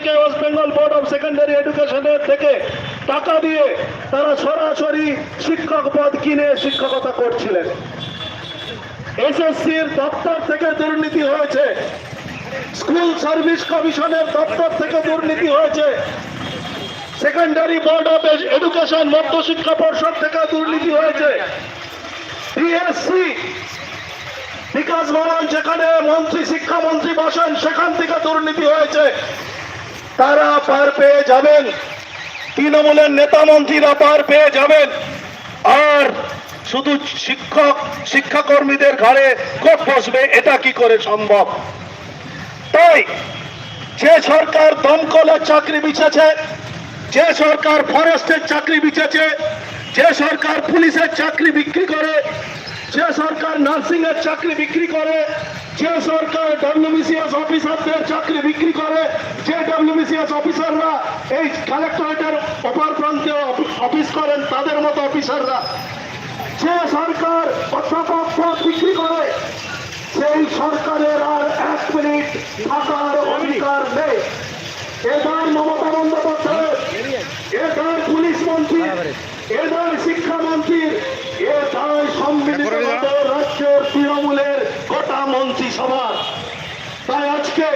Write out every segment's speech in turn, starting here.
থেকে West Bengal board of secondary এডুকেশনের থেকে টাকা দিয়ে তারা সরাসরি শিক্ষক পদ কিনে শিক্ষকতা করছিলেন। এসএসসির দপ্তর থেকে দুর্নীতি হয়েছে। স্কুল সার্ভিস কমিশনের দপ্তর থেকে দুর্নীতি হয়েছে। সেকেন্ডারি বোর্ড অফ এডুকেশন মধ্য শিক্ষা পর্ষদ থেকে দুর্নীতি হয়েছে। বিএসসি বিকাশ ভবন, যেখানে মন্ত্রী, শিক্ষামন্ত্রী বসেন, সেখান থেকে দুর্নীতি হয়েছে। তারা পার পেয়ে যাবেন। তৃণমূলের নেতা মন্ত্রীরা পার পেয়ে যাবেন। আর শুধু শিক্ষক, শিক্ষাকর্মীদের ঘাড়ে কোপ বসবে, এটা কি করে সম্ভব? তাই যে সরকার দমকলের চাকরি বিছেছে, যে সরকার ফরেস্টের চাকরি বিছেছে, যে সরকার পুলিশের চাকরি বিক্রি করে, যে সরকার নার্সিং এর চাকরি বিক্রি করে যে সরকার ডব্লিউবিসিএস অফিসারদের চাকরি বিক্রি করে যে ডব্লিউবিসিএস অফিসাররা এই কালেক্টরেটের অপর প্রান্তে অফি- অফিস করেন তাদের মতো অফিসাররা। যে সরকার অধ্যাপক বিক্রি করে সেই সরকারের আর এক মিনিট থাকার অধিকার নেই। এবার মমতা বন্দ্যোপাধ্যায় এবার পুলিশ মন্ত্রী এবার শিক্ষামন্ত্রীর এ দায় সম্মিলিত রাজ্যের তৃণমূলের গোটা মন্ত্রিসভার তাই আজকে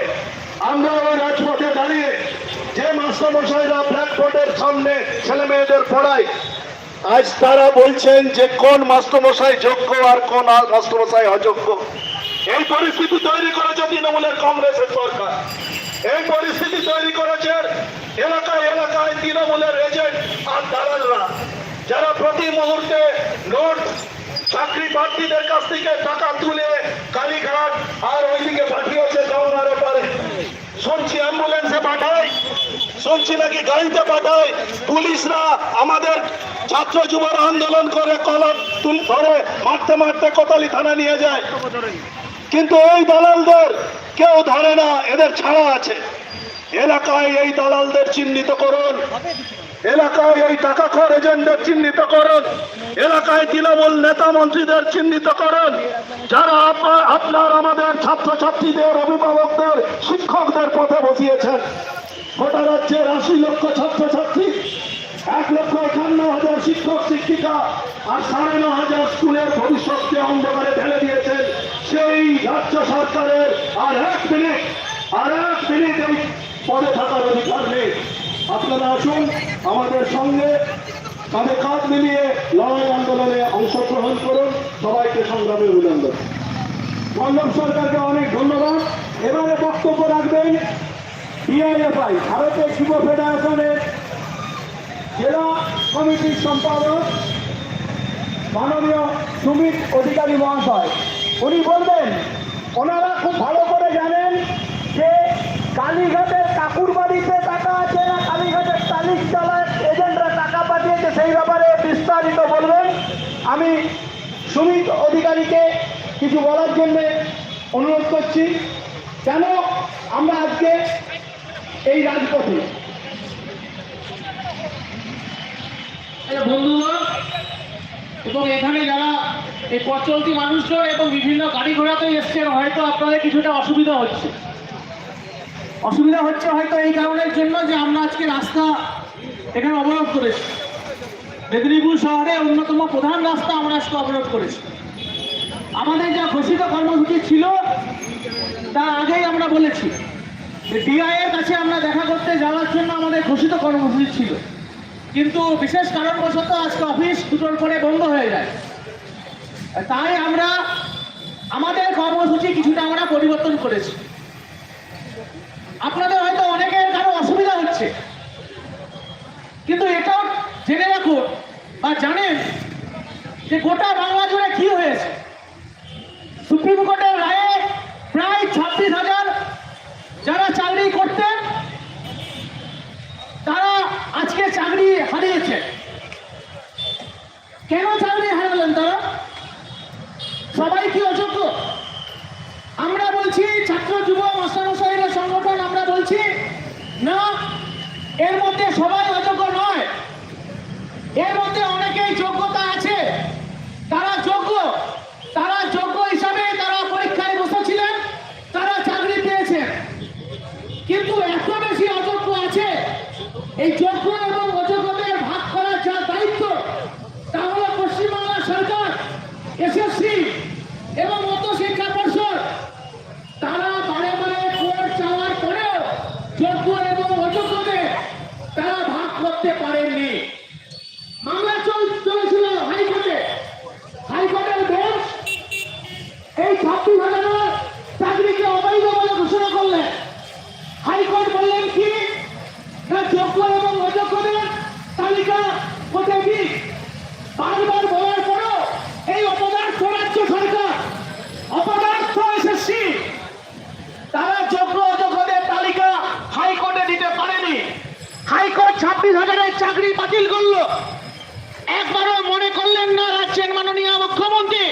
আমরা ওই রাজপথে দাঁড়িয়ে যে মাস্টারমশাইরা ব্ল্যাকবোর্ডের সামনে ছেলে মেয়েদের পড়ায় আজ তারা বলছেন যে কোন মাস্টারমশাই যোগ্য আর কোন মাস্টারমশাই অযোগ্য। এই পরিস্থিতি তৈরি করেছে তৃণমূলের কংগ্রেসের সরকার। এই পরিস্থিতি তৈরি করেছে এলাকায় এলাকায় তৃণমূলের এজেন্ট আর দালালরা, যারা প্রতি মুহূর্তে নোট চাকরি প্রার্থীদের কাছ থেকে টাকা তুলে কালীঘাট আর ওইদিকে পাঠিয়েছে। শুনছি অ্যাম্বুলেন্সে পাঠায়। শুনছি নাকি গাড়িতে পাঠায়। পুলিশরা আমাদের ছাত্র যুবরা আন্দোলন করে, কলম তুল ধরে, মারতে মারতে কোতালি থানা নিয়ে যায়। কিন্তু এই দালালদের কেউ ধরে না, এদের ছাড়া আছে। এলাকায় এই দালালদের চিহ্নিত করুন। এলাকায় এই টাকা খর এজেন্টদের চিহ্নিত করুন। এলাকায় তৃণমূল নেতা মন্ত্রীদের চিহ্নিত করুন। যারা আপনার আপনার আমাদের ছাত্রছাত্রীদের, অভিভাবকদের, শিক্ষকদের পথে বসিয়েছেন। গোটা রাজ্যের আশি লক্ষ ছাত্রছাত্রী, এক লক্ষ একান্ন হাজার শিক্ষক, শিক্ষিকা আর সাড়ে ন হাজার স্কুলের ভবিষ্যৎকে অন্ধকারে ঢেলে দিয়েছেন সেই রাজ্য সরকারের। আর এক মিনিট, আর এক মিনিট এই পদে থাকার অধিকার নেই। আপনারা আসুন, আমাদের সঙ্গে কাঁধে কাঁধ মিলিয়ে লড়াই আন্দোলনে অংশগ্রহণ করুন। সবাইকে সংগ্রামে অভিনন্দন। পল্লব সরকারকে অনেক ধন্যবাদ। এবারে বক্তব্য রাখবেন ডিআইএফআই ভারতের যুব ফেডারেশনের জেলা কমিটির সম্পাদক মাননীয় সুমিত অধিকারী মহাশয়। উনি বলবেন, ওনারা খুব ভালো করে জানেন যে কালীঘাটের কাকুর বাড়িতে টাকা আছে না কালীঘাটের তালিশ চালায় এজেন্টরা টাকা পাঠিয়েছে সেই ব্যাপারে বিস্তারিত বলবেন আমি সুমিত অধিকারীকে কিছু বলার জন্য অনুরোধ করছি, কেন আমরা আজকে এই রাজপথে? বন্ধুগণ, এবং এখানে যারা এই পথ চলতি মানুষজন এবং বিভিন্ন গাড়ি ঘোড়াতে এসছেন, হয়তো আপনাদের কিছুটা অসুবিধা হচ্ছে। অসুবিধা হচ্ছে হয়তো এই কারণের জন্য যে আমরা আজকে রাস্তা এখানে অবরোধ করেছি। মেদিনীপুর শহরে অন্যতম প্রধান রাস্তা আমরা আজকে অবরোধ করেছি। আমাদের যা ঘোষিত কর্মসূচি ছিল তার আগেই আমরা বলেছি। যে ডিআই এর কাছে আমরা দেখা করতে যাওয়ার জন্য আমাদের ঘোষিত কর্মসূচি ছিল। কিন্তু বিশেষ কারণবশত আজকে অফিস দুটোর পরে বন্ধ হয়ে যায়। তাই আমরা, আমাদের কর্মসূচি কিছুটা আমরা পরিবর্তন করেছি। আপনাদের হয়তো অনেকের কারও অসুবিধা হচ্ছে। কিন্তু এটাও বা জানেন যে গোটা বাংলা জুড়ে কি হয়েছে? সুপ্রিম কোর্টের রায়ে প্রায় ছাব্বিশ হাজার যারা চাকরি করতেন, তারা আজকে চাকরি হারিয়েছে কেন চাকরি হারালেন তারা? সবাই কি অযোগ্য? আমরা বলছি ছাত্র যুব মাস্টারমশাইরা সংগঠন আমরা বলছি, না, এর মধ্যে সবাই অযোগ্য। এর মধ্যে অনেকেই যোগ্যতা আছে। তারা যোগ্য। তারা যোগ্য হিসাবে তারা পরীক্ষায় বসেছিলেন, তারা চাকরি পেয়েছেন। কিন্তু এত বেশি অযোগ্য এই যোগ্য এবং অযোগ্যদের ভাগ করার যা দায়িত্ব তা হলো পশ্চিমবাংলা সরকার এসএসসি এবং মতো শিক্ষা পর্ষদ তারা বারে বারে কোর্ট চাওয়ার পরেও যোগ্য এবং অযোগ্যদের তারা ভাগ করতে পারেননি মামলা চল চলেছিল হাইকোর্টে হাইকোর্টের বেঞ্চ এই ছাব্বিশ হাজারের চাকরিকে অবৈধ বলে ঘোষণা করলেন হাইকোর্ট বললেন কি না যোগ্য এবং অযোগ্যদের তালিকা কোথায় দিক বারবার বলার পরও এই অপদার্থ রাজ্য সরকার অপদার্থ এসএসসি তারা যোগ্য অযোগ্যদের তালিকা হাইকোর্টে দিতে পারেনি হাইকোর্ট চাকরি বাতিল করল। একবারও মনে করলেন না রাজ্যের মাননীয় মুখ্যমন্ত্রী।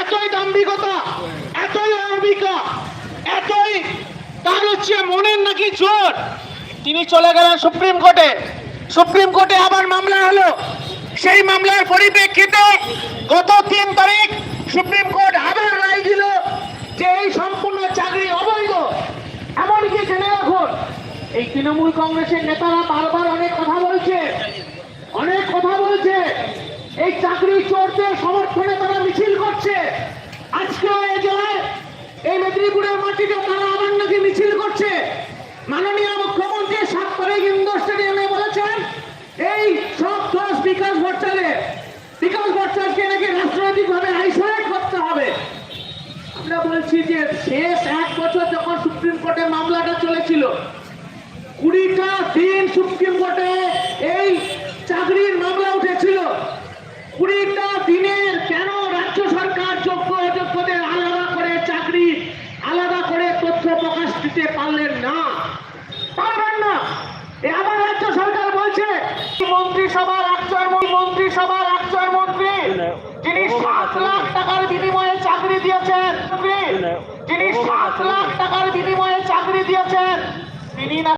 এতই দাম্ভিকতা, এতই অর্বিকা এতই তার হচ্ছে মনের নাকি জোর। তিনি চলে গেলেন সুপ্রিম কোর্টে। সুপ্রিম কোর্টে আবার মামলা হলো। সেই মামলার পরিপ্রেক্ষিতে গত তিন তারিখ সুপ্রিম কোর্ট আবার রায় দিল যে এই সম্পূর্ণ চাকরি অবৈধ এমনকি জেনে রাখুন এই তৃণমূল কংগ্রেসের নেতারা বারবার অনেক কথা বলছে। অনেক কথা বলছে। এই চাকরি চোরদের সমর্থনে তারা মিছিল করছে। আজকেও এই জেলায়, এই মেদিনীপুরের মাটিতে তারা আবার নাকি মিছিল করছে। মাননীয় মুখ্যমন্ত্রী সাত তারিখ ইন্দোর স্টেডিয়ামে বলেছেন, এই সব দোষ বিকাশ ভট্টাচার্যের বিকাশ ভট্টাচার্যকে নাকি রাজনৈতিকভাবে আইসোলেট করতে হবে। আমরা বলছি যে শেষ এক বছর যখন সুপ্রিম কোর্টে মামলাটা চলেছিল কুড়িটা দিন সুপ্রিম কোর্টে এই চাকরির মামলা উঠেছিল। কুড়িটা দিনের কেন রাজ্য সরকার যোগ্য অযোগ্যদের আলাদা করে চাকরি আলাদা করে তথ্য প্রকাশ দিতে পারলেন না? পারবেন না। আবার রাজ্য সরকার বলছে মন্ত্রিসভার একজন মন্ত্রিসভার একজন মন্ত্রী যিনি সাত লাখ টাকার বিনিময়ে চাকরি দিয়েছেন। যিনি সাত লাখ টাকার বিনিময়ে চাকরি দিয়েছেন তিনি না